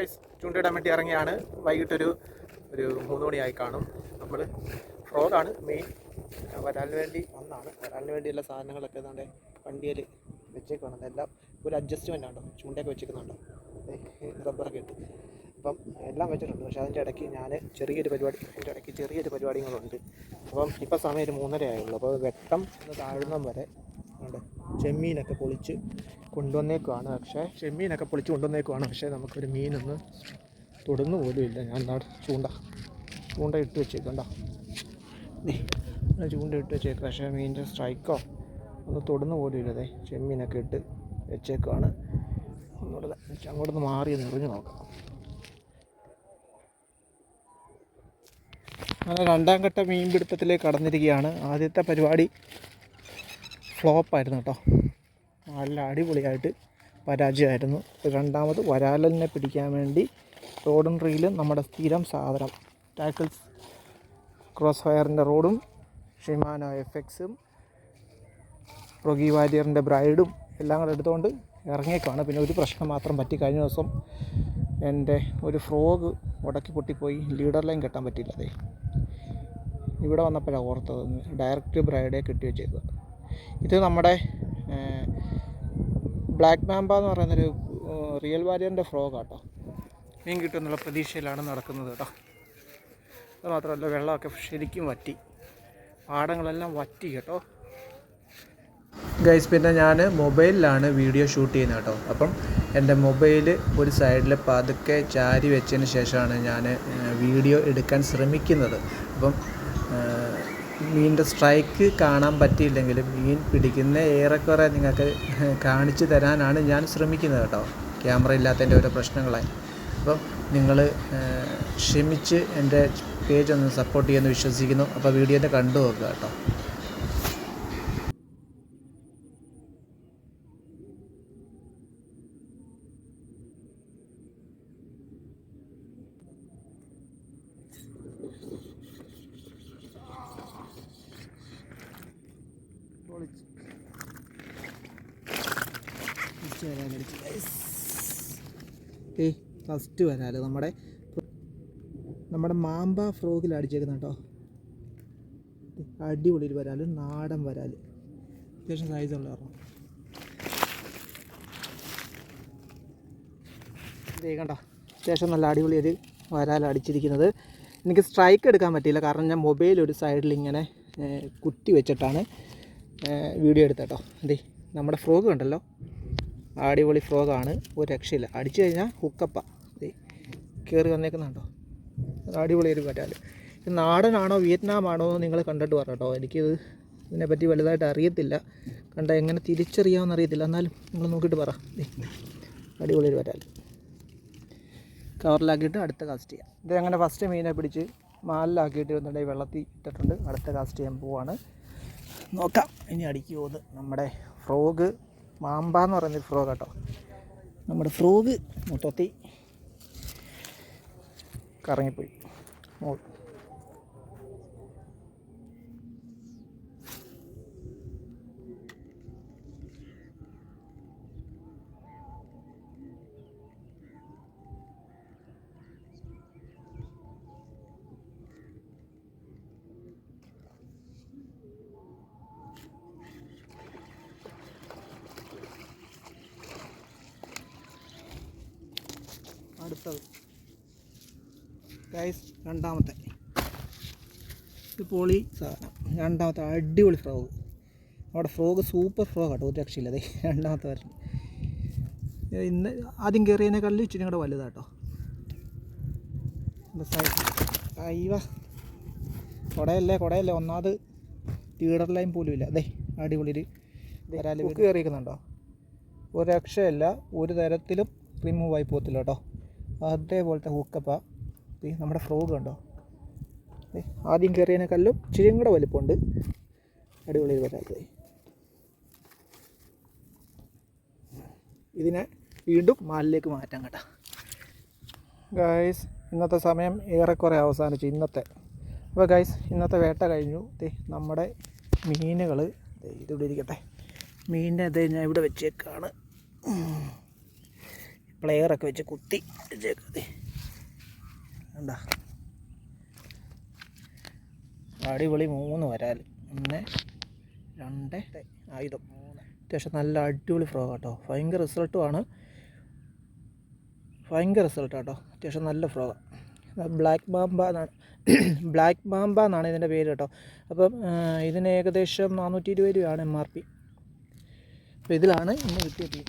Guys ചൂണ്ടിടാൻ വേണ്ടി ഇറങ്ങിയാണ്. വൈകിട്ടൊരു ഒരു മൂന്ന് മണിയായി കാണും. നമ്മൾ ഫ്രോഗാണ് മെയിൻ വരാലിന് വേണ്ടി വന്നാണ്. വരാലിന് വേണ്ടിയുള്ള സാധനങ്ങളൊക്കെ നമ്മുടെ വണ്ടിയിൽ വെച്ചേക്കാണ് എല്ലാം ഒരു അഡ്ജസ്റ്റ്മെന്റ് ആണോ? ചൂണ്ടയൊക്കെ വെച്ചേക്കുന്നുണ്ടോ? റബ്ബറൊക്കെ ഇട്ട്. അപ്പം എല്ലാം വെച്ചിട്ടുണ്ട്. പക്ഷേ അതിന്റെ ഇടയ്ക്ക് ഞാൻ ചെറിയൊരു പരിപാടി അതിന്റെ ഇടയ്ക്ക് ചെറിയൊരു പരിപാടികളുണ്ട്. അപ്പം ഇപ്പം സമയം ഒരു മൂന്നര ആയുള്ളൂ അപ്പോൾ വെട്ടം താഴുന്നം വരെ ഉണ്ട് ചെമ്മീനൊക്കെ പൊളിച്ച് കൊണ്ടുവന്നേക്കുവാണ്. പക്ഷേ ചെമ്മീനൊക്കെ പൊളിച്ച് കൊണ്ടുവന്നേക്കുവാണ്. പക്ഷേ നമുക്കൊരു മീനൊന്ന് തൊടുന്നു പോലും ഇല്ല. ഞാൻ നാട് ചൂണ്ട ചൂണ്ട ഇട്ട് വെച്ചേക്കണ്ട ചൂണ്ട ഇട്ട് വെച്ചേക്കുക പക്ഷേ മീനിന്റെ സ്ട്രൈക്കോ ഒന്ന് തൊടുന്നു പോലും ഇല്ലതേ ചെമ്മീനൊക്കെ ഇട്ട് വെച്ചേക്കുവാണ്. ഒന്നുകൂടെ അങ്ങോട്ട് നിന്ന് മാറി നിറഞ്ഞ് നോക്കാം. അങ്ങനെ രണ്ടാം ഘട്ട മീൻപിടുത്തത്തിലേക്ക് കടന്നിരിക്കുകയാണ്. ആദ്യത്തെ പരിപാടി ഫ്ലോപ്പായിരുന്നു കേട്ടോ. നല്ല അടിപൊളിയായിട്ട് പരാജയമായിരുന്നു. രണ്ടാമത് വരാലലിനെ പിടിക്കാൻ വേണ്ടി റോഡും റീലും നമ്മുടെ സ്ഥിരം സാധനം. ടാക്കിൾസ് ക്രോസ് ഫയറിന്റെ റോഡും ഷിമാനോ എഫ് എക്സും റൊഗി വാരിയറിന്റെ ബ്രൈഡും എല്ലാം കൂടെ എടുത്തുകൊണ്ട് ഇറങ്ങിയേക്കാണ് പിന്നെ ഒരു പ്രശ്നം മാത്രം പറ്റി കഴിഞ്ഞ ദിവസം എന്റെ ഒരു ഫ്രോഗ് ഉടക്കി പൊട്ടിപ്പോയി. ലീഡർ ലൈൻ കെട്ടാൻ പറ്റിയില്ല ഇവിടെ വന്നപ്പോഴാണ് ഓർത്തത്. ഡയറക്റ്റ് ബ്രൈഡേ കെട്ടി വെച്ചേക്കുക ഇത് നമ്മുടെ ബ്ലാക്ക് മാമ്പ എന്ന് പറയുന്നൊരു റിയൽ വാരിയറിന്റെ ഫ്രോഗ് കേട്ടോ മീൻ കിട്ടുമെന്നുള്ള പ്രതീക്ഷയിലാണ് നടക്കുന്നത് കേട്ടോ. അത് മാത്രമല്ല വെള്ളമൊക്കെ ശരിക്കും വറ്റി. പാടങ്ങളെല്ലാം വറ്റി കേട്ടോ. ഗൈസ് പിന്നെ ഞാൻ മൊബൈലിലാണ് വീഡിയോ ഷൂട്ട് ചെയ്യുന്നത് കേട്ടോ. അപ്പം എന്റെ മൊബൈൽ ഒരു സൈഡിൽ പതുക്കെ ചാരി വെച്ചതിന് ശേഷമാണ് ഞാൻ വീഡിയോ എടുക്കാൻ ശ്രമിക്കുന്നത്. അപ്പം മീനിന്റെ സ്ട്രൈക്ക് കാണാൻ പറ്റിയില്ലെങ്കിലും മീൻ പിടിക്കുന്ന ഏറെക്കുറെ നിങ്ങൾക്ക് കാണിച്ചു തരാനാണ് ഞാൻ ശ്രമിക്കുന്നത് കേട്ടോ. ക്യാമറ ഇല്ലാത്തതിന്റെ ഓരോ പ്രശ്നങ്ങളായി. അപ്പം നിങ്ങൾ ക്ഷമിച്ച് എന്റെ പേജ് ഒന്ന് സപ്പോർട്ട് ചെയ്യുമെന്ന് വിശ്വസിക്കുന്നു. അപ്പോൾ വീഡിയോ കണ്ടു നോക്കുക കേട്ടോ. ഏയ് ഫസ്റ്റ് വരാൽ നമ്മുടെ നമ്മുടെ മാമ്പ ഫ്രോഗിൽ അടിച്ചേക്കുന്ന കേട്ടോ. അടിപൊളിയിൽ വരാൽ നാടൻ വരാൽ. അത്യാവശ്യം സൈസ് ഉള്ള ഇതേ കണ്ട അത്യാവശ്യം നല്ല അടിപൊളി ഒരു വരാൽ അടിച്ചിരിക്കുന്നത്. എനിക്ക് സ്ട്രൈക്ക് എടുക്കാൻ പറ്റിയില്ല കാരണം ഞാൻ മൊബൈൽ ഒരു സൈഡിൽ ഇങ്ങനെ കുത്തി വെച്ചിട്ടാണ്. വീഡിയോ എടുത്തേട്ടോ. എന്തേ നമ്മുടെ ഫ്രോഗ് ഉണ്ടല്ലോ. അടിപൊളി ഫ്രോഗാണ്. ഒരു രക്ഷയില്ല. അടിച്ചു കഴിഞ്ഞാൽ ഹുക്കപ്പ. ദേ കയറി വന്നേക്കുന്നുണ്ടോ? അടിപൊളി ഒരു പറ്റാൽ ഇത് നാടനാണോ വിയറ്റ്നാം ആണോ എന്ന് നിങ്ങൾ കണ്ടിട്ട് പറ കേട്ടോ. എനിക്കിത് ഇതിനെപ്പറ്റി വലുതായിട്ട് അറിയത്തില്ല. കണ്ട എങ്ങനെ തിരിച്ചറിയാമെന്ന് അറിയത്തില്ല എന്നാലും നിങ്ങൾ നോക്കിയിട്ട് പറ. അടിപൊളി ഒരു പറ്റാൽ കവറിലാക്കിയിട്ട് അടുത്ത കാസ്റ്റ് ചെയ്യാം. ഇത് അങ്ങനെ ഫസ്റ്റ് മീനെ പിടിച്ച് മാലിലാക്കിയിട്ട് വന്നിട്ടുണ്ടെങ്കിൽ വെള്ളത്തിൽ ഇട്ടിട്ടുണ്ട്. അടുത്ത കാസ്റ്റ് ചെയ്യാൻ പോവാണ്. നോക്കാം. ഇനി അടിക്കുമോ എന്ന് നമ്മുടെ ഫ്രോഗ് മാമ്പ എന്ന് പറയുന്നൊരു ഫ്രോഗ് കേട്ടോ. നമ്മുടെ ഫ്രോഗ് മൊത്തത്തിൽ കറങ്ങിപ്പോയി. അടുത്തത്. ഗൈസ് രണ്ടാമത്തെ. ഇത് പൊളി സാധനം. രണ്ടാമത്തെ അടിപൊളി ഫ്രോഗ്. അവിടെ ഫ്രോഗ് സൂപ്പർ ഫ്രോഗ് കേട്ടോ ഒരു രക്ഷയില്ല. അതെ രണ്ടാമത്തെ വരണം ഇന്ന് ആദ്യം കയറിയതിനേക്കാളും ഇച്ചിരി കൂടെ വലുതാട്ടോ. അയ്യവ കുടയല്ലേ കുടയല്ലേ. ഒന്നാമത് ലീഡർ ലൈൻ പോലും ഇല്ല. അതെ അടിപൊളി ഒരു കയറിയിരിക്കുന്നുണ്ടോ ഒരു രക്ഷയല്ല. ഒരു തരത്തിലും റിമൂവ് ആയി പോകത്തില്ല കേട്ടോ. അതേപോലത്തെ ഹൂക്കപ്പ. ഈ നമ്മുടെ ഫ്രോഗ് ഉണ്ടോ ആദ്യം കയറിയതിനേക്കാളും ഇച്ചിരിയും കൂടെ വലിപ്പമുണ്ട്. അടിപൊളി വരാതെ ഇതിനെ വീണ്ടും മാലിലേക്ക് മാറ്റാം കേട്ടോ. ഗായ്സ് ഇന്നത്തെ സമയം ഏറെക്കുറെ അവസാനിച്ചു ഇന്നത്തെ. അപ്പോൾ ഗൈസ് ഇന്നത്തെ വേട്ട കഴിഞ്ഞു. നമ്മുടെ മീനുകൾ ഇതിവിടെ ഇരിക്കട്ടെ. മീനിനെ ഞാൻ ഇവിടെ വെച്ചേക്കാണ്. പ്ലെയറൊക്കെ വെച്ച് കുത്തി വെച്ചേക്കത് അടിപൊളി മൂന്ന് വരാൽ. ഒന്ന് രണ്ട് ആയുധം. അത്യാവശ്യം നല്ല അടിപൊളി ഫ്രോ കേട്ടോ ഭയങ്കര റിസൾട്ടുമാണ് ഭയങ്കര റിസൾട്ട് കേട്ടോ അത്യാവശ്യം നല്ല ഫ്രോഗാണ് ബ്ലാക്ക് ബാംബ എന്നാണ് ബ്ലാക്ക് ബാംബ എന്നാണ് ഇതിന്റെ പേര് കേട്ടോ. അപ്പം ഇതിന് ഏകദേശം നാനൂറ്റി ഇരുപത് രൂപയാണ് എം ആർ പി അപ്പോൾ ഇതിലാണ് ഇന്ന് കിട്ടിയത്.